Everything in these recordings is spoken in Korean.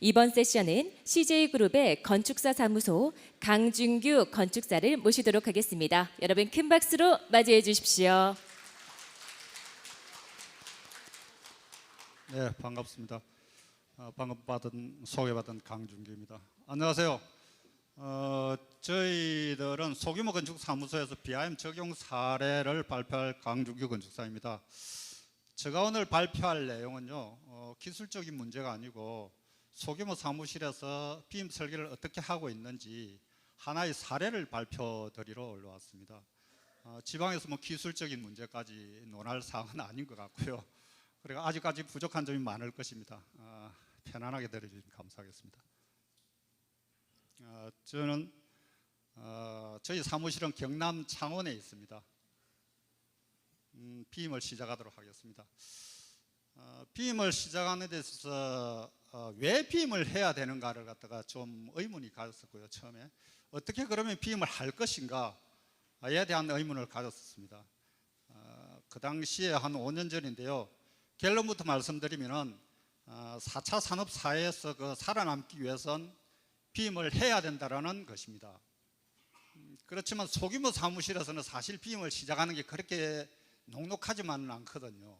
이번 세션은 CJ그룹의 건축사 사무소 강준규 건축사를 모시도록 하겠습니다. 여러분 큰 박수로 맞이해 주십시오. 네, 반갑습니다. 어, 방금 받은 소개받은 강준규입니다. 안녕하세요. 어, 저희들은 소규모 건축 사무소에서 BIM 적용 사례를 발표할 강준규 건축사입니다. 제가 오늘 발표할 내용은요, 어, 기술적인 문제가 아니고 소규모 사무실에서 BIM 설계를 어떻게 하고 있는지 하나의 사례를 발표드리러 올라왔습니다. 어, 지방에서 뭐 기술적인 문제까지 논할 사항은 아닌 것 같고요. 그리고 아직까지 부족한 점이 많을 것입니다. 아, 편안하게 들어주시면 감사하겠습니다. 아, 저는 어, 저희 사무실은 경남 창원에 있습니다. 음, 비임을 시작하도록 하겠습니다. 어, 비임을 시작하는 데 있어서 어, 왜 비임을 해야 되는가를 갖다가 좀 의문이 가졌었고요. 처음에 어떻게 그러면 비임을 할 것인가에 대한 의문을 가졌습니다. 어, 그 당시에 한 5년 전인데요. 결론부터 말씀드리면은 어, 4차 산업 사회에서 그 살아남기 위해선 비임을 해야 된다라는 것입니다. 음, 그렇지만 소규모 사무실에서는 사실 비임을 시작하는 게 그렇게 녹록하지만은 않거든요.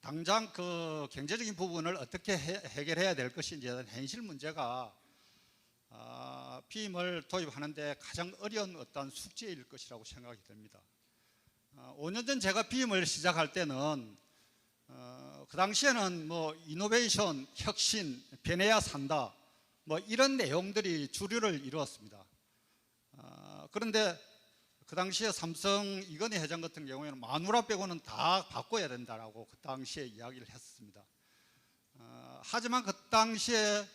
당장 그 경제적인 부분을 어떻게 해, 해결해야 될 것인지에 대한 현실 문제가 아, 비임을 도입하는데 가장 어려운 어떤 숙제일 것이라고 생각이 됩니다. 아, 5년 전 제가 비임을 시작할 때는 어, 그 당시에는 뭐 이노베이션, 혁신, 변해야 산다, 뭐 이런 내용들이 주류를 이루었습니다. 어, 그런데 그 당시에 삼성 이건희 회장 같은 경우에는 마누라 빼고는 다 바꿔야 된다라고 그 당시에 이야기를 했습니다. 어, 하지만 그 당시에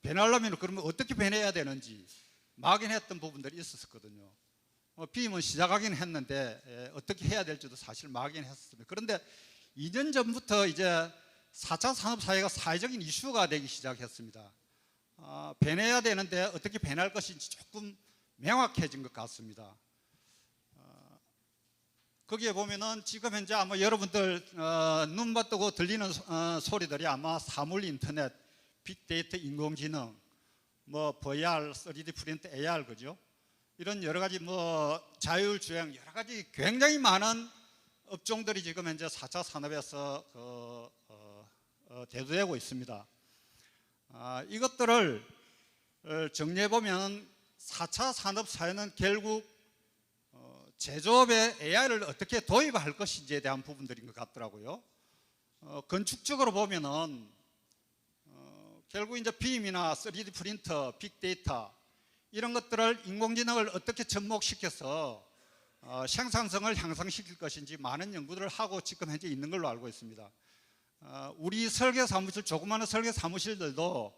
변하려면 그러면 어떻게 변해야 되는지 막연했던 부분들이 있었거든요. 어, 비임은 시작하긴 했는데 에, 어떻게 해야 될지도 사실 막연했습니다. 그런데 2년 전부터 이제 4차 산업 사회가 사회적인 이슈가 되기 시작했습니다. 아, 변해야 되는데 어떻게 변할 것인지 조금 명확해진 것 같습니다. 아, 거기에 보면은 지금 현재 아마 여러분들 어, 눈만 뜨고 들리는 어, 소리들이 아마 사물 인터넷, 빅데이터 인공지능, 뭐 VR, 3D 프린트, AR 그죠? 이런 여러 가지 뭐 자율주행 여러 가지 굉장히 많은 업종들이 지금 현재 4차 산업에서 그, 어, 어, 대두되고 있습니다. 아, 이것들을 어, 정리해 보면 4차 산업 사회는 결국 어, 제조업에 AI를 어떻게 도입할 것인지에 대한 부분들인 것 같더라고요. 어, 건축적으로 보면은 어, 결국 이제 빔이나 3D 프린터, 빅데이터 이런 것들을 인공지능을 어떻게 접목시켜서 어, 생산성을 향상시킬 것인지 많은 연구들을 하고 지금 현재 있는 걸로 알고 있습니다. 어, 우리 설계 사무실 조그마한 설계 사무실들도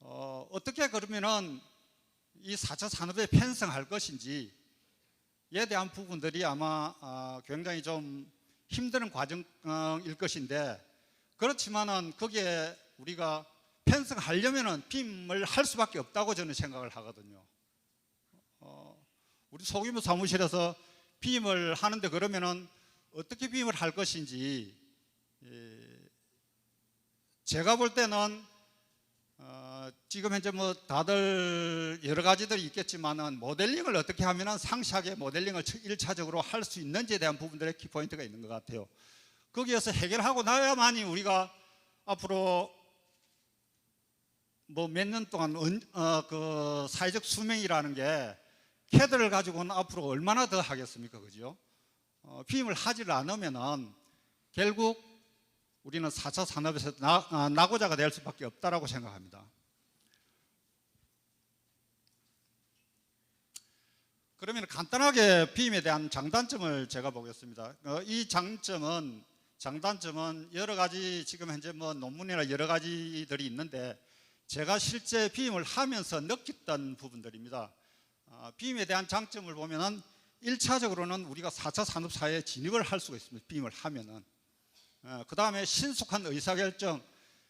어, 어떻게 그러면은 이 4차 산업에 편성할 것인지 에 대한 부분들이 아마 어, 굉장히 좀 힘든 과정일 것인데 그렇지만은 거기에 우리가 편성하려면은 빔을 할 수밖에 없다고 저는 생각을 하거든요. 어, 우리 소규모 사무실에서 비임을 하는데 그러면은 어떻게 비임을 할 것인지 예, 제가 볼 때는 어, 지금 현재 뭐 다들 여러 가지들이 있겠지만은 모델링을 어떻게 하면은 상세하게 모델링을 일차적으로 할 수 있는지에 대한 부분들의 키포인트가 있는 것 같아요. 거기에서 해결하고 나야만이 우리가 앞으로 뭐 몇 년 동안 은- 어, 그 사회적 수명이라는 게 캐드를 가지고는 앞으로 얼마나 더 하겠습니까, 그죠? 어, 피임을 하지를 않으면은 결국 우리는 4차 산업에서 나, 아, 나고자가 될 수밖에 없다라고 생각합니다. 그러면 간단하게 피임에 대한 장단점을 제가 보겠습니다. 어, 이 장점은 장단점은 여러 가지 지금 현재 뭐 논문이나 여러 가지들이 있는데 제가 실제 비임을 하면서 느꼈던 부분들입니다. 어, 비임에 대한 장점을 보면은 1차적으로는 우리가 4차 산업 사회에 진입을 할 수가 있습니다. 비임을 하면은. 그 다음에 신속한 의사결정.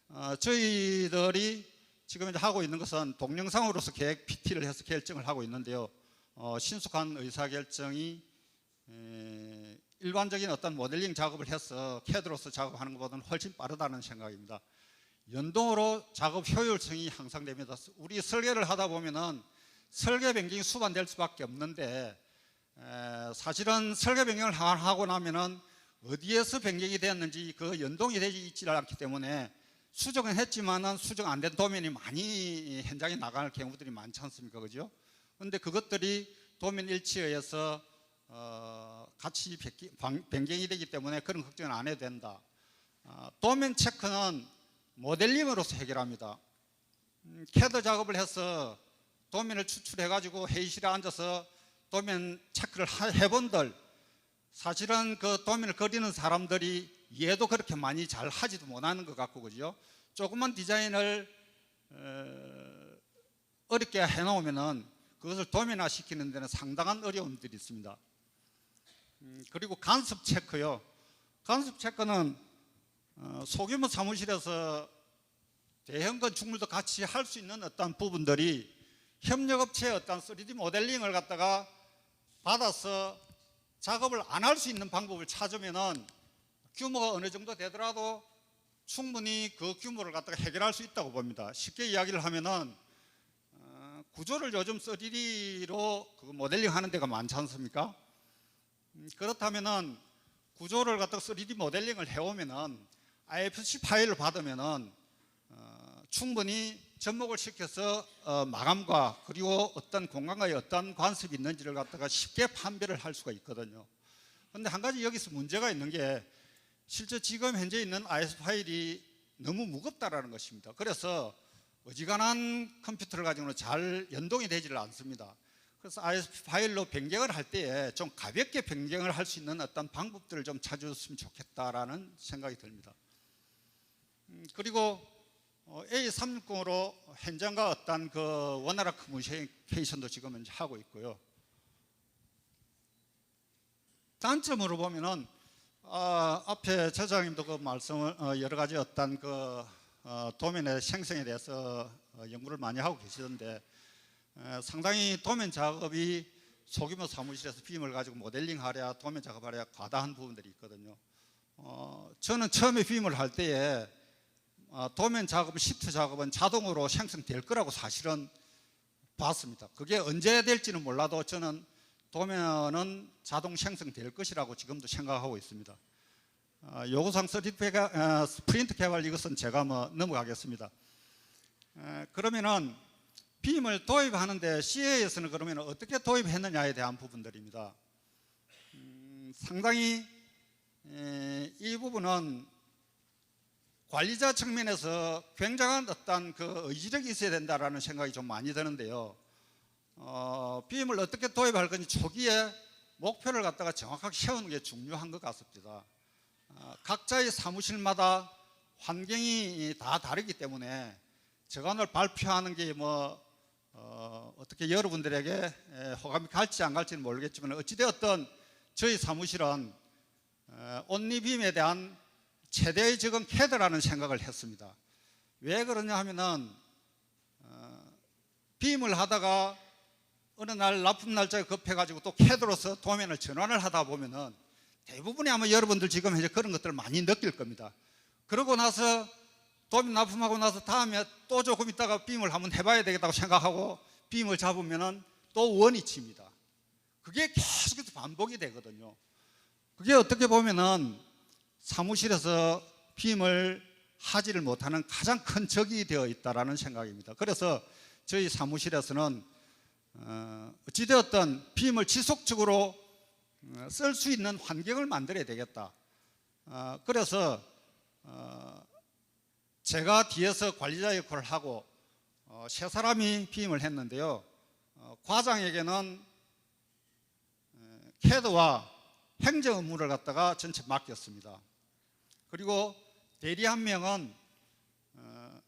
어, 저희들이 지금 하고 있는 것은 동영상으로서 계획 PT를 해서 결정을 하고 있는데요. 어, 신속한 의사결정이 에, 일반적인 어떤 모델링 작업을 해서 캐드로서 작업하는 것보다는 훨씬 빠르다는 생각입니다. 연동으로 작업 효율성이 향상됩니다. 우리 설계를 하다 보면은 설계 변경이 수반될 수밖에 없는데 에, 사실은 설계 변경을 하- 하고 나면은 어디에서 변경이 되었는지 그 연동이 되지 있지 않기 때문에 수정은 했지만은 수정 안 된 도면이 많이 현장에 나갈 경우들이 많지 않습니까, 그죠? 그런데 그것들이 도면 일치에 의해서 어, 같이 변경이 되기 때문에 그런 걱정은 안 해도 된다. 어, 도면 체크는 모델링으로서 해결합니다. 음, 캐드 작업을 해서 도면을 추출해 가지고 회의실에 앉아서 도면 체크를 하- 해본들 사실은 그 도면을 그리는 사람들이 이해도 그렇게 많이 잘 하지도 못하는 것 같고 그죠? 조그만 디자인을 어, 어렵게 해놓으면은 그것을 도면화 시키는 데는 상당한 어려움들이 있습니다. 음, 그리고 간섭 체크요. 간섭 체크는 어, 소규모 사무실에서 대형 건축물도 같이 할 수 있는 어떤 부분들이 협력업체의 어떤 3D 모델링을 갖다가 받아서 작업을 안 할 수 있는 방법을 찾으면은 규모가 어느 정도 되더라도 충분히 그 규모를 갖다가 해결할 수 있다고 봅니다. 쉽게 이야기를 하면은 어, 구조를 요즘 3D로 그 모델링 하는 데가 많지 않습니까? 음, 그렇다면은 구조를 갖다가 3D 모델링을 해오면은 IFC 파일을 받으면은 어, 충분히 접목을 시켜서 어, 마감과 그리고 어떤 공간과의 어떤 관습이 있는지를 갖다가 쉽게 판별을 할 수가 있거든요. 그런데 한 가지 여기서 문제가 있는 게 실제 지금 현재 있는 IS 파일이 너무 무겁다라는 것입니다. 그래서 어지간한 컴퓨터를 가지고는 잘 연동이 되지를 않습니다. 그래서 IS 파일로 변경을 할 때에 좀 가볍게 변경을 할 수 있는 어떤 방법들을 좀 찾아줬으면 좋겠다라는 생각이 듭니다. 음, 그리고 어, A360으로 현장과 어떤 그 원활한 커뮤니케이션도 지금 현재 하고 있고요. 단점으로 보면은 아, 앞에 저장님도 그 말씀을 어, 여러 가지 어떤 그 어, 도면의 생성에 대해서 어, 연구를 많이 하고 계시던데 에, 상당히 도면 작업이 소규모 사무실에서 빔을 가지고 모델링 하랴 도면 작업하랴 과다한 부분들이 있거든요. 어, 저는 처음에 빔을 할 때에 어, 도면 작업, 시트 작업은 자동으로 생성될 거라고 사실은 봤습니다. 그게 언제 될지는 몰라도 저는 도면은 자동 생성될 것이라고 지금도 생각하고 있습니다. 어, 요구사항 서티피케, 어, 프린트 개발 이것은 제가 뭐 넘어가겠습니다. 에, 그러면은 빔을 도입하는데 CA에서는 그러면 어떻게 도입했느냐에 대한 부분들입니다. 음, 상당히 에, 이 부분은 관리자 측면에서 굉장한 어떤 그 의지력이 있어야 된다라는 생각이 좀 많이 드는데요. 어, 빔을 어떻게 도입할 건지 초기에 목표를 갖다가 정확하게 세우는 게 중요한 것 같습니다. 어, 각자의 사무실마다 환경이 다 다르기 때문에 오늘 발표하는 게뭐 어, 어떻게 여러분들에게 에, 호감이 갈지 안 갈지는 모르겠지만 어찌되었든 저희 사무실은 어, 온리빔에 대한 최대의 적은 캐드라는 생각을 했습니다. 왜 그러냐 하면은 어, 빔을 하다가 어느 날 납품 날짜에 급해가지고 또 캐드로서 도면을 전환을 하다 보면은 대부분이 아마 여러분들 지금 현재 그런 것들을 많이 느낄 겁니다. 그러고 나서 도면 납품하고 나서 다음에 또 조금 있다가 빔을 한번 해봐야 되겠다고 생각하고 빔을 잡으면은 또 원이 칩니다. 그게 계속해서 반복이 되거든요. 그게 어떻게 보면은 사무실에서 빔을 하지를 못하는 가장 큰 적이 되어 있다라는 생각입니다. 그래서 저희 사무실에서는 어, 어찌되었든 빔을 지속적으로 어, 쓸 수 있는 환경을 만들어야 되겠다. 어, 그래서 어, 제가 뒤에서 관리자 역할을 하고 어, 세 사람이 빔을 했는데요. 어, 과장에게는 어, 캐드와 행정 업무를 갖다가 전체 맡겼습니다. 그리고 대리 한 명은 어,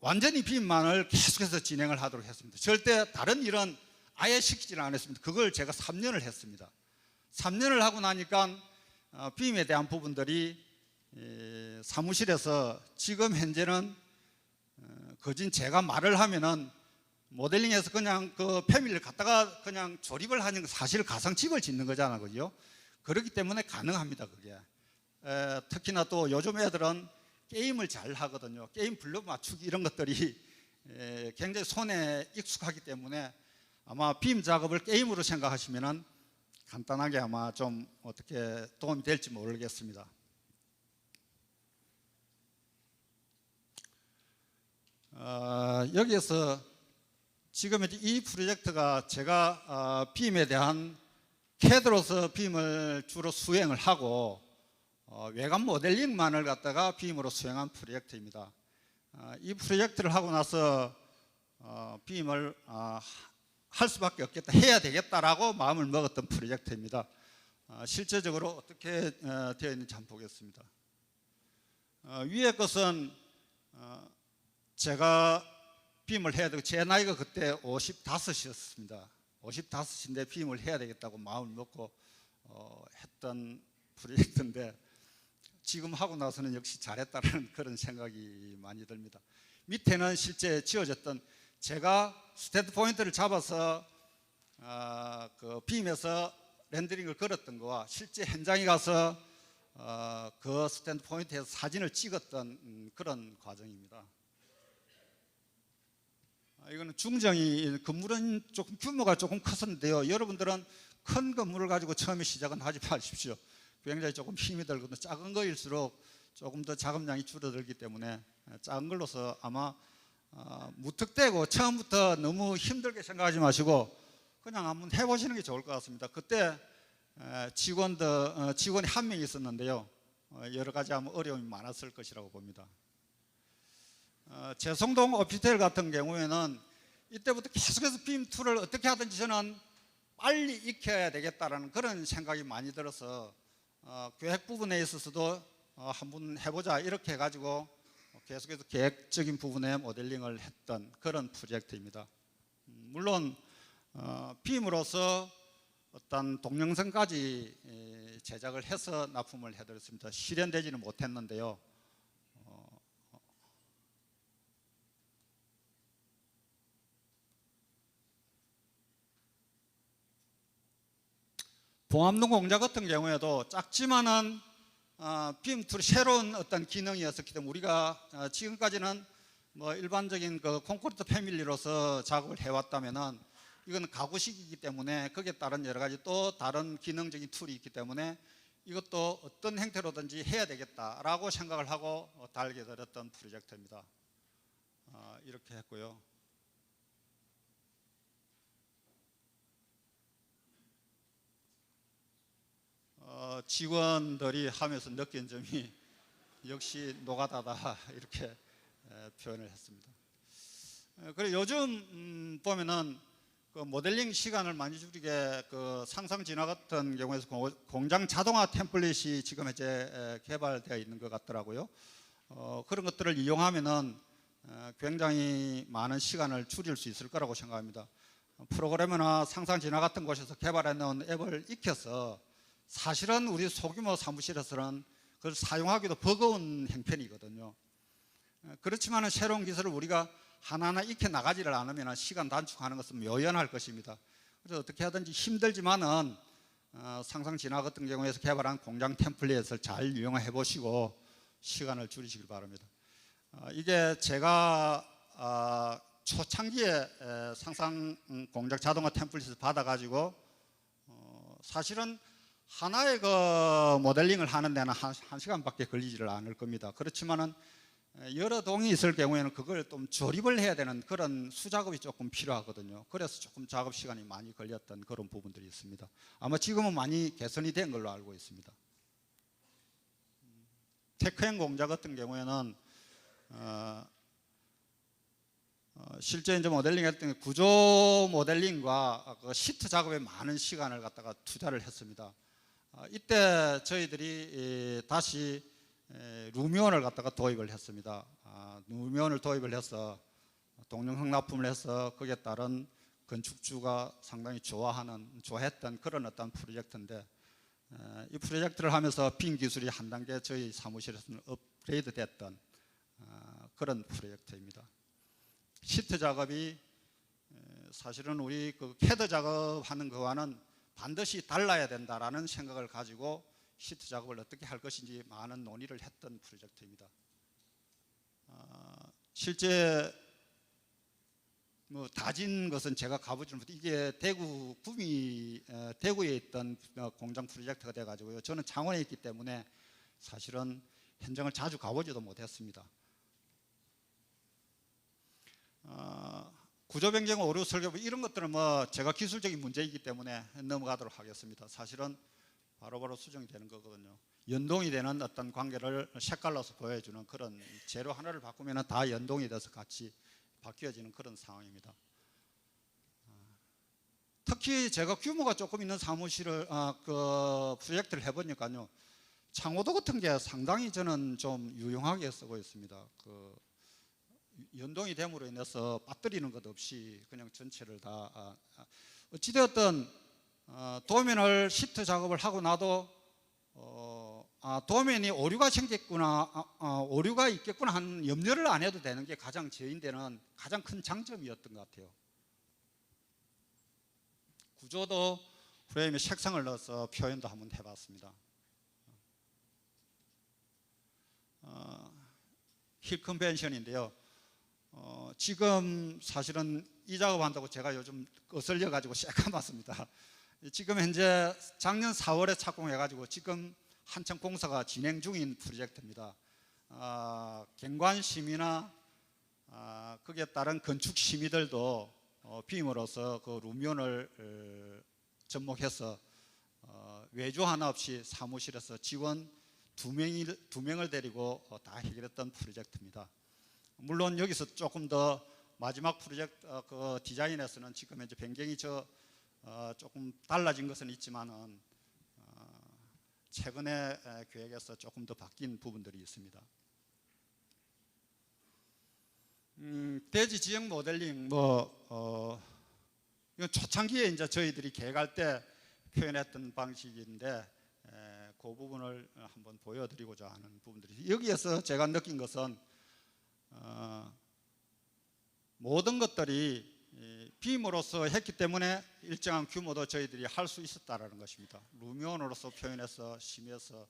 완전히 빔만을 계속해서 진행을 하도록 했습니다. 절대 다른 일은 아예 시키지는 않았습니다. 그걸 제가 3년을 했습니다. 3년을 하고 나니까 어, 빔에 대한 부분들이 에, 사무실에서 지금 현재는 어, 거진 제가 말을 하면은 모델링에서 그냥 그 패밀리를 갖다가 그냥 조립을 하는 거 사실 가상집을 짓는 거잖아, 그죠? 그렇기 때문에 가능합니다, 그게. 에, 특히나 또 요즘 애들은 게임을 잘 하거든요. 게임 블록 맞추기 이런 것들이 에, 굉장히 손에 익숙하기 때문에 아마 빔 작업을 게임으로 생각하시면은 간단하게 아마 좀 어떻게 도움이 될지 모르겠습니다. 어, 여기에서 지금 이 프로젝트가 제가 어, 빔에 대한 캐드로서 빔을 주로 수행을 하고 어, 외관 모델링만을 갖다가 빔으로 수행한 프로젝트입니다. 어, 이 프로젝트를 하고 나서 어, 빔을 어, 할 수밖에 없겠다, 해야 되겠다라고 마음을 먹었던 프로젝트입니다. 어, 실제적으로 어떻게 어, 되어 있는지 한번 보겠습니다. 어, 위에 것은 어, 제가 빔을 해야 되고 제 나이가 그때 55이었습니다. 55인데 빔을 해야 되겠다고 마음을 먹고 어, 했던 프로젝트인데 지금 하고 나서는 역시 잘했다는 그런 생각이 많이 듭니다. 밑에는 실제 지어졌던 제가 스탠드 포인트를 잡아서 어, 그 빔에서 렌더링을 걸었던 거와 실제 현장에 가서 어, 그 스탠드 포인트에서 사진을 찍었던 음, 그런 과정입니다. 아, 이거는 중정이 건물은 조금 규모가 조금 컸었는데요. 여러분들은 큰 건물을 가지고 처음에 시작은 하지 마십시오. 굉장히 조금 힘이 들거든요. 작은 거일수록 조금 더 자금량이 줄어들기 때문에 작은 걸로서 아마 어, 무턱대고 처음부터 너무 힘들게 생각하지 마시고 그냥 한번 해보시는 게 좋을 것 같습니다. 그때 에, 직원들 어, 직원이 한 명 있었는데요. 어, 여러 가지 아마 어려움이 많았을 것이라고 봅니다. 어, 재성동 오피스텔 같은 경우에는 이때부터 계속해서 빔 툴을 어떻게 하든지 저는 빨리 익혀야 되겠다라는 그런 생각이 많이 들어서 어, 계획 부분에 있어서도 어, 한번 해보자 이렇게 해가지고 계속해서 계획적인 부분에 모델링을 했던 그런 프로젝트입니다. 음, 물론 어, 빔으로서 어떤 동영상까지 에, 제작을 해서 납품을 해드렸습니다. 실현되지는 못했는데요. 봉암동 공자 같은 경우에도 작지만은 어, 빔툴 새로운 어떤 기능이었었기 때문에 우리가 어, 지금까지는 뭐 일반적인 그 콘크리트 패밀리로서 작업을 해왔다면은 이건 가구식이기 때문에 거기에 따른 여러 가지 또 다른 기능적인 툴이 있기 때문에 이것도 어떤 형태로든지 해야 되겠다라고 생각을 하고 어, 달게 되었던 프로젝트입니다. 어, 이렇게 했고요. 어, 직원들이 하면서 느낀 점이 역시 노가다다 이렇게 에, 표현을 했습니다. 에, 그리고 요즘 음, 보면은 그 모델링 시간을 많이 줄이게 그 상상 진화 같은 경우에서 고- 공장 자동화 템플릿이 지금 에, 개발되어 있는 것 같더라고요. 어, 그런 것들을 이용하면은 에, 굉장히 많은 시간을 줄일 수 있을 거라고 생각합니다. 어, 프로그래머나 상상 진화 같은 곳에서 개발해 놓은 앱을 익혀서 사실은 우리 소규모 사무실에서는 그걸 사용하기도 버거운 형편이거든요. 에, 그렇지만 새로운 기술을 우리가 하나하나 익혀 나가지를 않으면 시간 단축하는 것은 묘연할 것입니다. 그래서 어떻게 하든지 힘들지만은 어, 상상 진화 같은 경우에서 개발한 공장 템플릿을 잘 이용해 보시고 시간을 줄이시길 바랍니다. 어, 이게 제가 아, 초창기에 에, 상상 음, 공장 자동화 템플릿을 받아가지고 어, 사실은 하나의 그 모델링을 하는 데는 한, 한 시간밖에 걸리지를 않을 겁니다. 그렇지만은 에, 여러 동이 있을 경우에는 그걸 좀 조립을 해야 되는 그런 수작업이 조금 필요하거든요. 그래서 조금 작업 시간이 많이 걸렸던 그런 부분들이 있습니다. 아마 지금은 많이 개선이 된 걸로 알고 있습니다. 음, 테크행 공자 같은 경우에는 어, 어, 실제 이제 모델링 할때 구조 모델링과 그 시트 작업에 많은 시간을 갖다가 투자를 했습니다. 어, 이때 저희들이 이, 다시 에, 루미온을 갖다가 도입을 했습니다. 아, 루미온을 도입을 해서 동영상 납품을 해서 거기에 따른 건축주가 상당히 좋아하는 좋아했던 그런 어떤 프로젝트인데 에, 이 프로젝트를 하면서 빈 기술이 한 단계 저희 사무실에서는 업그레이드 됐던 아, 그런 프로젝트입니다. 시트 작업이 에, 사실은 우리 그 캐드 작업하는 거와는 반드시 달라야 된다라는 생각을 가지고 시트 작업을 어떻게 할 것인지 많은 논의를 했던 프로젝트입니다. 어, 실제 뭐 다진 것은 제가 가보지 못해 이게 대구 구미 어, 대구에 있던 어, 공장 프로젝트가 돼 가지고요. 저는 창원에 있기 때문에 사실은 현장을 자주 가보지도 못했습니다. 어, 구조 변경 오류 설계 뭐 이런 것들은 뭐 제가 기술적인 문제이기 때문에 넘어가도록 하겠습니다. 사실은 바로바로 수정이 되는 거거든요. 연동이 되는 어떤 관계를 색깔로서 보여주는 그런 재료 하나를 바꾸면 다 연동이 돼서 같이 바뀌어지는 그런 상황입니다. 어, 특히 제가 규모가 조금 있는 사무실을 아, 그 프로젝트를 해보니까요 창호도 같은 게 상당히 저는 좀 유용하게 쓰고 있습니다. 그 연동이 됨으로 인해서 빠뜨리는 것 없이 그냥 전체를 다 아, 아, 어찌되었든 어, 도면을 시트 작업을 하고 나도 어, 아, 도면이 오류가 생겼구나 아, 아, 오류가 있겠구나 하는 염려를 안 해도 되는 게 가장 저인데는 가장 큰 장점이었던 것 같아요. 구조도 프레임에 색상을 넣어서 표현도 한번 해봤습니다. 어, 힐 컨벤션인데요. 어, 지금 사실은 이 작업한다고 제가 요즘 거슬려 가지고 새까맣습니다. 지금 현재 작년 4월에 착공해 가지고 지금 한창 공사가 진행 중인 프로젝트입니다. 아, 경관 심의나 아, 거기에 따른 건축 심의들도 어, 빔으로서 그 루면을 어, 접목해서 어, 외주 하나 없이 사무실에서 직원 두 명이 두 명을 데리고 어, 다 해결했던 프로젝트입니다. 물론 여기서 조금 더 마지막 프로젝트 어, 그 디자인에서는 지금 현재 변경이 저 어, 조금 달라진 것은 있지만은 어, 최근에 에, 계획에서 조금 더 바뀐 부분들이 있습니다. 음, 대지 지형 모델링 뭐 어, 이건 초창기에 이제 저희들이 계획할 때 표현했던 방식인데 에, 그 부분을 한번 보여드리고자 하는 부분들이 여기에서 제가 느낀 것은 어, 모든 것들이 이 빔으로서 했기 때문에 일정한 규모도 저희들이 할 수 있었다라는 것입니다. 루미온으로서 표현해서 심해서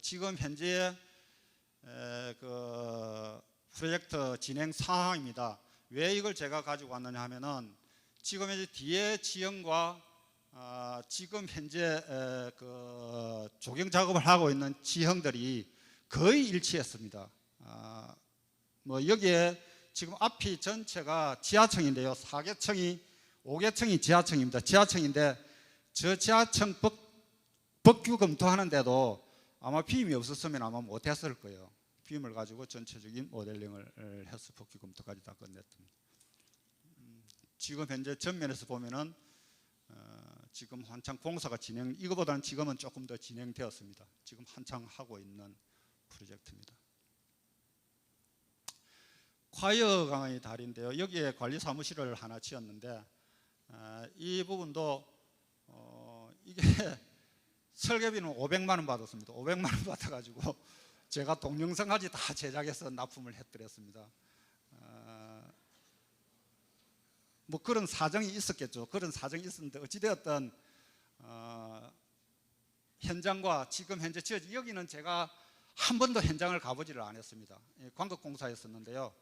지금 현재의 에, 그 프로젝트 진행 상황입니다. 왜 이걸 제가 가지고 왔느냐 하면은 지금 현재 뒤에 지형과 아, 지금 현재 에, 그 조경 작업을 하고 있는 지형들이 거의 일치했습니다. 아, 뭐 여기에 지금 앞이 전체가 지하층인데요. 4개층이 5개층이 지하층입니다. 지하층인데 저 지하층 법, 법규 검토하는데도 아마 비임이 없었으면 아마 못했을 거예요. 비임을 가지고 전체적인 모델링을 해서 법규 검토까지 다 끝냈던. 음, 지금 현재 전면에서 보면은 어, 지금 한창 공사가 진행, 이거보다는 지금은 조금 더 진행되었습니다. 지금 한창 하고 있는 프로젝트입니다. 콰이어 강의 다리인데요. 여기에 관리 사무실을 하나 지었는데 아, 이 부분도 어, 이게 설계비는 500만 원 받았습니다. 500만 원 받아가지고 제가 동영상까지 다 제작해서 납품을 해드렸습니다. 아, 뭐 그런 사정이 있었겠죠. 그런 사정이 있었는데 어찌되었든 어, 현장과 지금 현재 지어진 여기는 제가 한 번도 현장을 가보지를 않았습니다. 예, 광극공사였었는데요.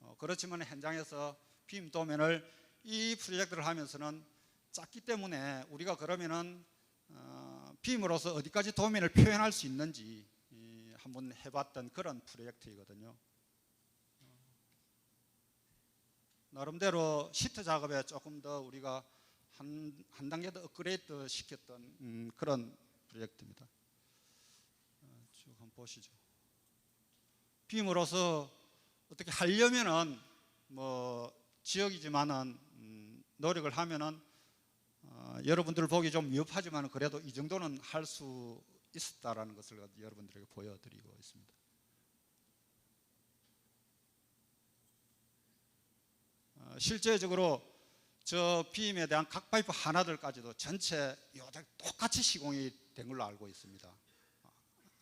어, 그렇지만 현장에서 빔 도면을 이 프로젝트를 하면서는 작기 때문에 우리가 그러면은 어, 빔으로서 어디까지 도면을 표현할 수 있는지 이, 한번 해봤던 그런 프로젝트이거든요. 어, 나름대로 시트 작업에 조금 더 우리가 한, 한 단계 더 업그레이드 시켰던 음, 그런 프로젝트입니다. 어, 쭉 한번 보시죠. 빔으로서 어떻게 하려면은 뭐 지역이지만은 음, 노력을 하면은 어, 여러분들 보기 좀 위협하지만 그래도 이 정도는 할 수 있었다라는 것을 여러분들에게 보여드리고 있습니다. 어, 실제적으로 저 비임에 대한 각 파이프 하나들까지도 전체 요들 똑같이 시공이 된 걸로 알고 있습니다.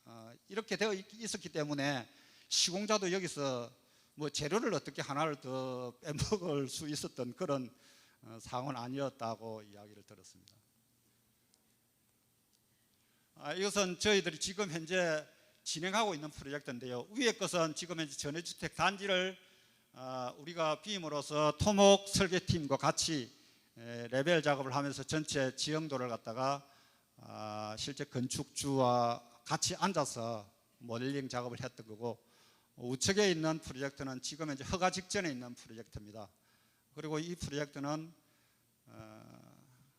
어, 이렇게 되어 있- 있었기 때문에 시공자도 여기서 뭐 재료를 어떻게 하나를 더 빼먹을 수 있었던 그런 어, 상황은 아니었다고 이야기를 들었습니다. 아, 이것은 저희들이 지금 현재 진행하고 있는 프로젝트인데요. 위에 것은 지금 현재 전해주택 단지를 아, 우리가 빔으로서 토목 설계팀과 같이 에, 레벨 작업을 하면서 전체 지형도를 갖다가 아, 실제 건축주와 같이 앉아서 모델링 작업을 했던 거고 우측에 있는 프로젝트는 지금 현재 허가 직전에 있는 프로젝트입니다. 그리고 이 프로젝트는 어,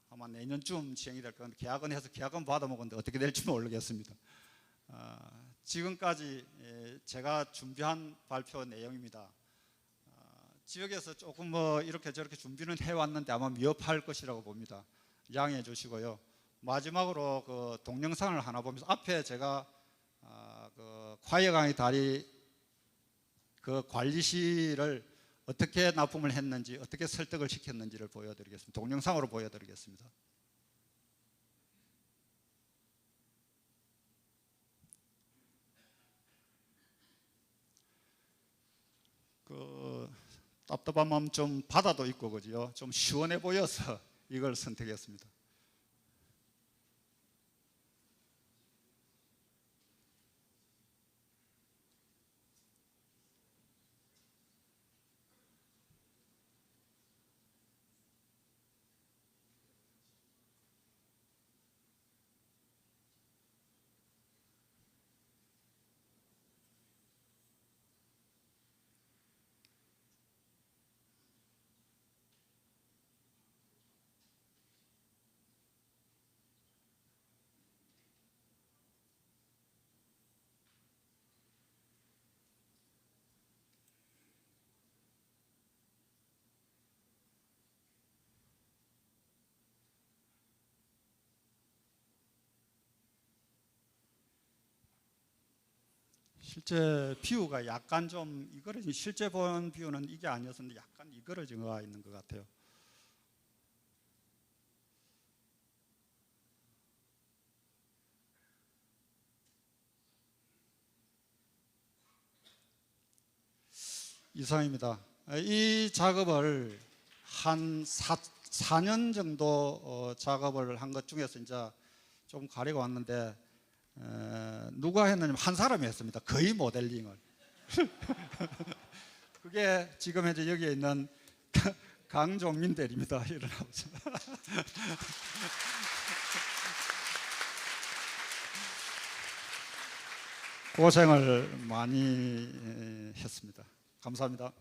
아마 내년쯤 시행이 될 건데 계약은 해서 계약은 받아먹었는데 어떻게 될지 모르겠습니다. 어, 지금까지 예, 제가 준비한 발표 내용입니다. 어, 지역에서 조금 뭐 이렇게 저렇게 준비는 해왔는데 아마 미흡할 것이라고 봅니다. 양해해 주시고요. 마지막으로 그 동영상을 하나 보면서 앞에 제가 아, 그 과여강의 다리 그 관리실을 어떻게 납품을 했는지 어떻게 설득을 시켰는지를 보여드리겠습니다. 동영상으로 보여드리겠습니다. 그 답답한 마음 좀 바다도 있고 그죠? 좀 시원해 보여서 이걸 선택했습니다. 실제 뷰가 약간 좀 이거를 실제 본 뷰는 이게 아니었는데 약간 이거러진가 있는 것 같아요. 이상입니다. 이 작업을 한 4, 4년 정도 어, 작업을 한 것 중에서 이제 좀 가리고 왔는데 에, 누가 했느냐면 한 사람이 했습니다. 거의 모델링을. 그게 지금 현재 여기에 있는 강종민 대리입니다. 일어나보세요. 고생을 많이 에, 했습니다. 감사합니다.